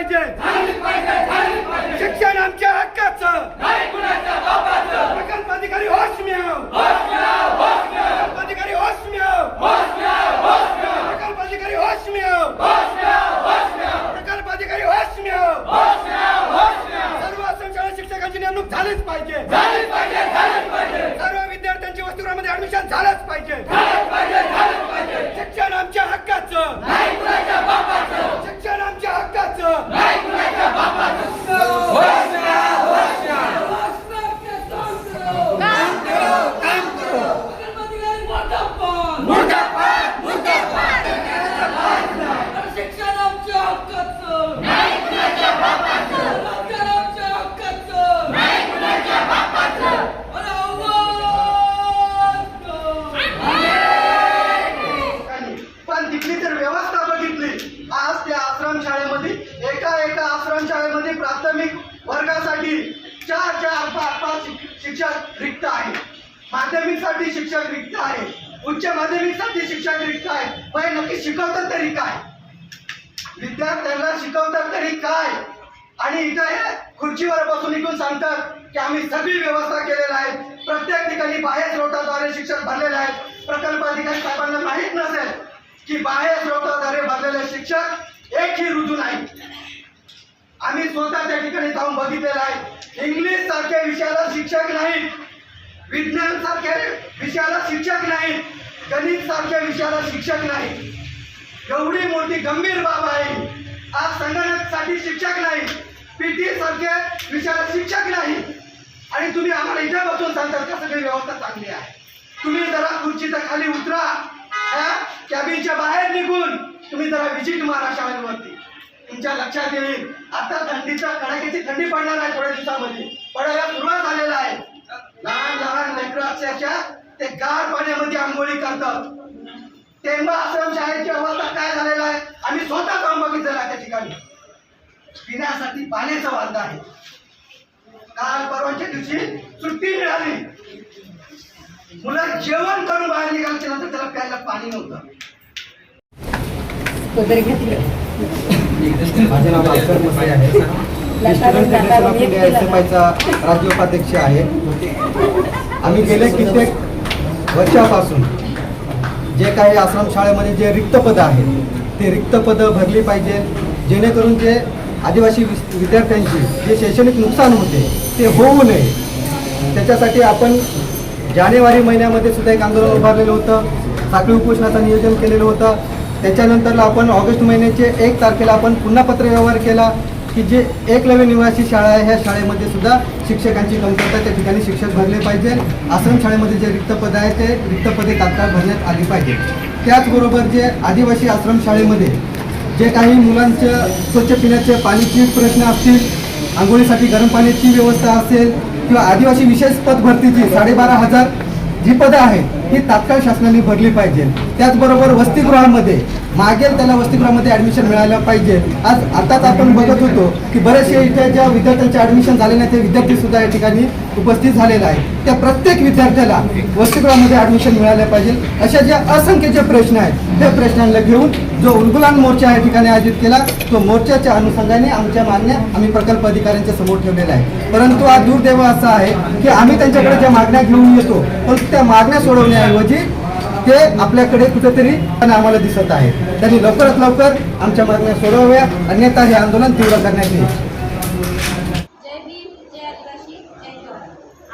पाहिजे शिक्षण आमच्या हक्काचं प्रकल्प अधिकारी होश मिळव प्रकल्प अधिकारी होश मिळव प्रकल्प अधिकारी होश मिळव प्रकल्प अधिकारी होश मिळव सर्व आश्रम शाळा शिक्षकांची नेमणूक झालीच पाहिजे सर्व विद्यार्थ्यांची वसतिगृहामध्ये ऍडमिशन झालंच पाहिजे शिक्षण आमच्या हक्काचं शिक्षण आमच्या हक्काचं पण तिथली तर व्यवस्था बघितली आज त्या आश्रम शाळेमध्ये एका एका आश्रम शाळेमध्ये प्राथमिक वर्गासाठी चार चार पाच पाच शिक- शिक्षक रिक्त आहे माध्यमिकसाठी शिक्षक रिक्त आहे. उच्च माध्यमिकसाठी शिक्षक रिक्त आहे. पण नक्की शिकवतात तरी काय? विद्यार्थ्यांना शिकवतात तरी काय? आणि इथं हे खुर्चीवर बसून इकडून सांगतात की आम्ही सगळी व्यवस्था केलेल्या आहे. प्रत्येक ठिकाणी बाहेर रोटाद्वारे शिक्षक भरलेले आहेत प्रकल्प अधिकारी साहेबांना माहीत नसेल की बाहेर रोटाद्वारे भरलेले शिक्षक एकही रुजू नाही. आम्ही स्वतः त्या ठिकाणी जाऊन बघितलेलं आहे. इंग्लिश सारख्या विषयाला शिक्षक नाही विज्ञान सारख्या विषयाला शिक्षक नाहीत. गणित सारख्या विषयाला शिक्षक नाही एवढी मोठी गंभीर बाब आहे. आज संगणकसाठी शिक्षक नाही पीटी सारख्या विषयाला शिक्षक नाही आणि तुम्ही आम्हाला इथे बसून सांगता का सगळी व्यवस्था चांगली आहे? तुम्ही जरा खुर्चीच्या खाली उतरा. कॅबिनच्या बाहेर निघून तुम्ही जरा विजिट मारा शाळेवरती. तुमच्या लक्षात येईल. आता थंडीचा कडाक्याची थंडी पडणार आहे थोड्या दिवसामध्ये. पडायला सुरुवात झालेला आहे. लहान लहान लेकरं अक्षरशः ते गार पाण्यामध्ये आंघोळी करतात. तेव्हा आश्रम शाळेची अवस्था काय झालेला आहे? आम्ही स्वतः जाऊन बघितलेलं त्या ठिकाणी. पिण्यासाठी पाण्याचं वांद आहे. काल परवाच्या दिवशी सुट्टी मिळाली. मुलं जेवण करून बाहेर निघाल्याच्या नंतर त्याला प्यायला पाणी नव्हतं. माझे नाव भास्कर मसाई आहे student federation of India S F आयचा राज्य उपाध्यक्ष आहे. आम्ही गेले कित्येक वर्षापासून. जे काही आश्रम शाळेमध्ये जे रिक्त पदं आहेत ते रिक्त पदं भरली पाहिजे. जेणेकरून जे आदिवासी विस- विद्यार्थ्यांचे जे शैक्षणिक नुकसान होते ते होऊ नये. त्याच्यासाठी आपण जानेवारी महिन्यामध्ये सुद्धा एक आंदोलन उभारलेलं होतं. साखळी उपोषणाचं नियोजन केलेलं होतं. त्याच्यानंतरला आपण ऑगस्ट महिन्याचे एक तारखेला आपण पुन्हा पत्र व्यवहार केला. की जे एकलव्य निवासी शाळा आहे ह्या शाळेमध्ये सुद्धा शिक्षकांची कमतरता त्या ठिकाणी शिक्षक भरले पाहिजे. आश्रम शाळेमध्ये जे रिक्त पद आहे ते रिक्त पदे तात्काळ भरण्यात आली पाहिजे. त्याचबरोबर जे आदिवासी आश्रम शाळेमध्ये जे काही मुलांच्या स्वच्छ पिण्याचे पाण्याची प्रश्न असतील आंघोळीसाठी गरम पाण्याची व्यवस्था असेल किंवा आदिवासी विशेष पद भरतीची साडेबारा हजार जी पदं आहेत ही तात्काळ शासनाने भरली पाहिजे. त्याचबरोबर वसतिगृहामध्ये मागेल त्याला वसतिगृहामध्ये ॲडमिशन मिळालं पाहिजे. आज आताच आपण बघत होतो की बरेचसे इथे ज्या विद्यार्थ्यांचे ॲडमिशन झाले नाही ते विद्यार्थी सुद्धा या ठिकाणी उपस्थित झालेलं आहे त्या प्रत्येक विद्यार्थ्याला वसतिगृहामध्ये ॲडमिशन मिळालं पाहिजे. अशा ज्या असंख्य जे प्रश्न आहेत त्या प्रश्नांना घेऊन जो उलगुलान मोर्चा या ठिकाणी आयोजित केला तो मोर्चाच्या अनुषंगाने आमच्या मागण्या आम्ही प्रकल्प अधिकाऱ्यांच्या समोर ठेवलेला आहे. परंतु आज दुर्दैव असं आहे की आम्ही त्यांच्याकडे ज्या मागण्या घेऊन येतो पण त्या मागण्या सोडवण्याऐवजी ते आपल्याकडे कुठेतरी आम्हाला दिसत आहे त्यांनी लवकरात लवकर आमच्या मागण्या सोडवाव्या. अन्यथा हे आंदोलन तीव्र करण्यात येईल. जय भीम जय आदिवासी जय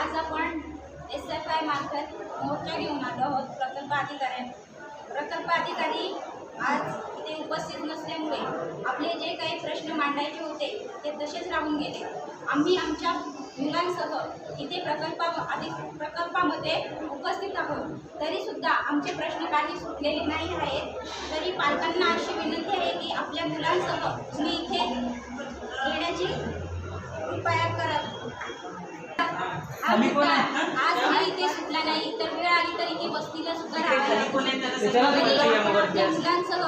आज आपण एस एफ आय मार्फत मोर्चा घेऊन आलो आहोत प्रकल्प अधिकारी प्रकल्प अधिकारी आज इथे उपस्थित नसल्यामुळे आपले जे काही प्रश्न मांडायचे होते ते तसेच राहून गेले. आम्ही आमच्या मुलांसह इथे प्रकल्पा आधी प्रकल्पामध्ये उपस्थित आहोत. तरीसुद्धा आमचे प्रश्न काही सुटलेले नाही आहेत. तरी पालकांना अशी विनंती आहे की आपल्या मुलांसह तुम्ही इथे येण्याची कृपया करा आज आज जरी इथे सुटला नाही तर वेळ आली तरी इथे वस्तीला सुद्धा राहायला मुलांसह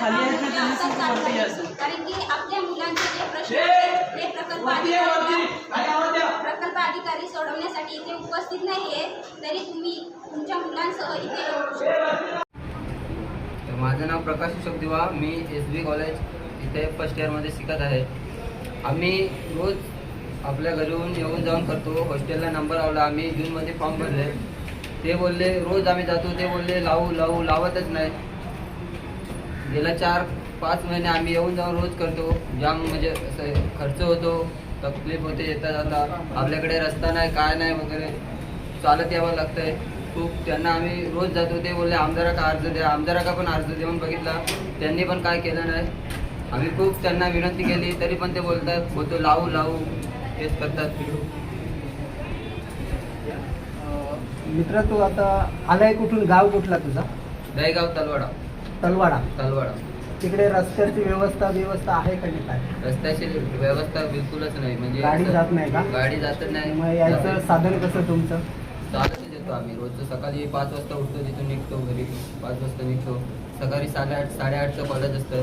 हा. कारण की आपल्या मुलांचे जे प्रश्न आहेत ते प्रकल्प अधिकारी प्रकल्प अधिकारी सोडवण्यासाठी इथे उपस्थित नाहीये. तरी तुम्ही तुमच्या मुलांसह इथे येऊ शकता तर माझं नाव प्रकाश अशोक दिवा. मी एस बी कॉलेज इथे फर्स्ट इयरमध्ये शिकत आहे. आम्ही रोज आपल्या घरून येऊन जाऊन करतो. हॉस्टेलला नंबर लावला. आम्ही जूनमध्ये फॉर्म भरले. ते बोलले रोज आम्ही जातो. ते बोलले लावू लावू. लावतच नाही. गेल्या चार पाच महिने आम्ही येऊन जाऊन रोज करतो. जाम म्हणजे असं खर्च होतो तकलीफ होते येता जाता. आपल्याकडे रस्ता नाही काय नाही वगैरे. चालत यावं लागतंय. खूप त्यांना आम्ही रोज जातो. ते बोलले आमदाराका अर्ज द्या. आमदाराका पण अर्ज देऊन बघितला. त्यांनी पण काय केलं नाही. आम्ही खूप त्यांना विनंती केली तरी पण ते बोलतात होतो लावू लावू. हेच करतात. मित्र तू आता आलाय कुठून? गाव कुठला तुझा? दहीगाव तलवाडा. तलवाडा. तलवाडा. तिकडे रस्त्याची व्यवस्था व्यवस्था आहे का नाही काय? रस्त्याची व्यवस्था बिलकुलच नाही. म्हणजे गाडी असं- जात नाही का? गाडी जात नाही. मग याचं साधन कसं तुमचं? चालतच येतो आम्ही. रोजचं सकाळी पाच वाजता उठतो तिथून निघतो घरी. पाच वाजता निघतो. सकाळी साडेआठ साडेआठचं कॉलेज असतं.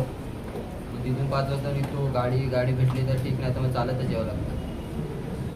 मग तिथून पाच वाजता निघतो. गाडी गाडी भेटली तर ठीक नाही तर मग चालतच यावं लागतं.